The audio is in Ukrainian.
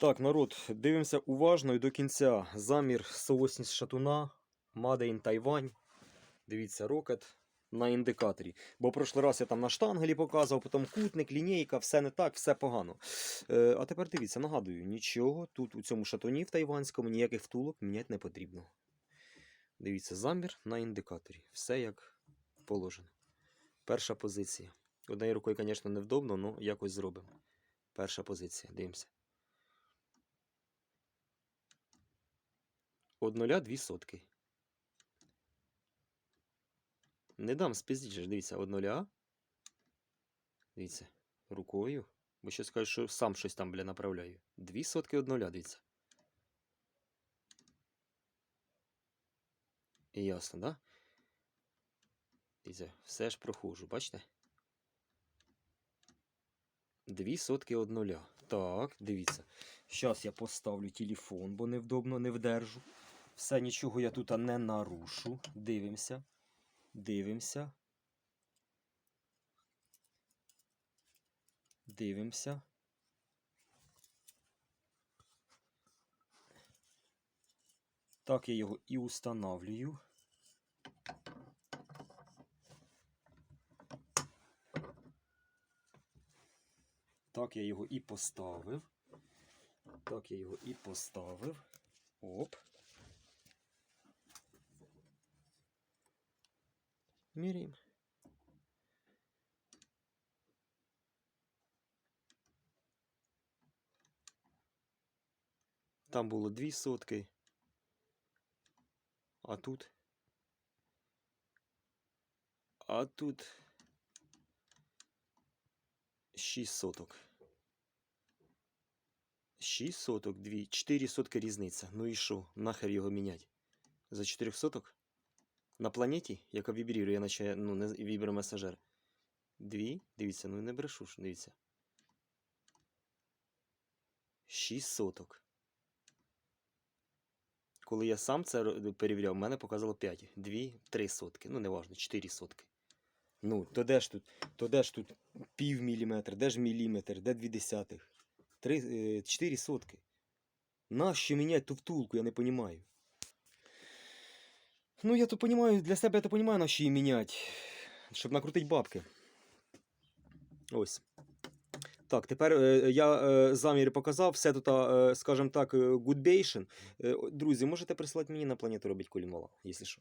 Так, народ, дивимося уважно і до кінця. Замір соосність шатуна, Made in Taiwan. Дивіться, рокет на індикаторі. Бо прошлий раз я там на штангелі показував, потім кутник, лінійка, все не так, все погано. Е, а тепер дивіться, нагадую, нічого тут у цьому шатуні в тайванському ніяких втулок міняти не потрібно. Дивіться, замір на індикаторі. Все як положено. Перша позиція. Однією рукою, звісно, невдобно, але якось зробимо. Перша позиція. Дивимося. Од нуля дві сотки. Не дам спиздіть же, дивіться, од нуля. Дивіться, рукою. Бо ще скажу, що сам щось там, бля, направляю. Дві сотки од нуля, дивіться. І ясно, да? Дивіться, все ж проходжу, бачите? Дві сотки од нуля. Так, дивіться. Зараз я поставлю телефон, бо невдобно не вдержу. Все, нічого я тут не нарушу. Дивимося. Дивимося. Дивимося. Так я його і устанавлюю. Так я його і поставив. Так я його і поставив. Оп. Міряємо. Там було дві сотки. А тут. А тут. 6 соток. 6 соток, 2, 4 сотки різниця. Ну і що? Нахер його міняти? За 4 соток? На планеті, яка вібрірує, наче ну, не вібромасажер. Дві? Дивіться, ну не брешу ж, дивіться. 6 соток. Коли я сам це перевіряв, мене показало 5. 2, 3 сотки. Ну, неважно, 4 сотки. Ну, то де ж тут? То де ж тут пів міліметр, де ж міліметр, де дві десятих? Три, е, 4 сотки. Нащо міняти ту втулку, я не розумію. Ну, я то понимаю, для себе я то понимаю, на що її міняти. Щоб накрутити бабки. Ось. Так, тепер е, я е, заміри показав, все тут, е, скажімо так, е, гудбейшн. Е, Друзі, можете прислати мені на планету робити колінвала, якщо що.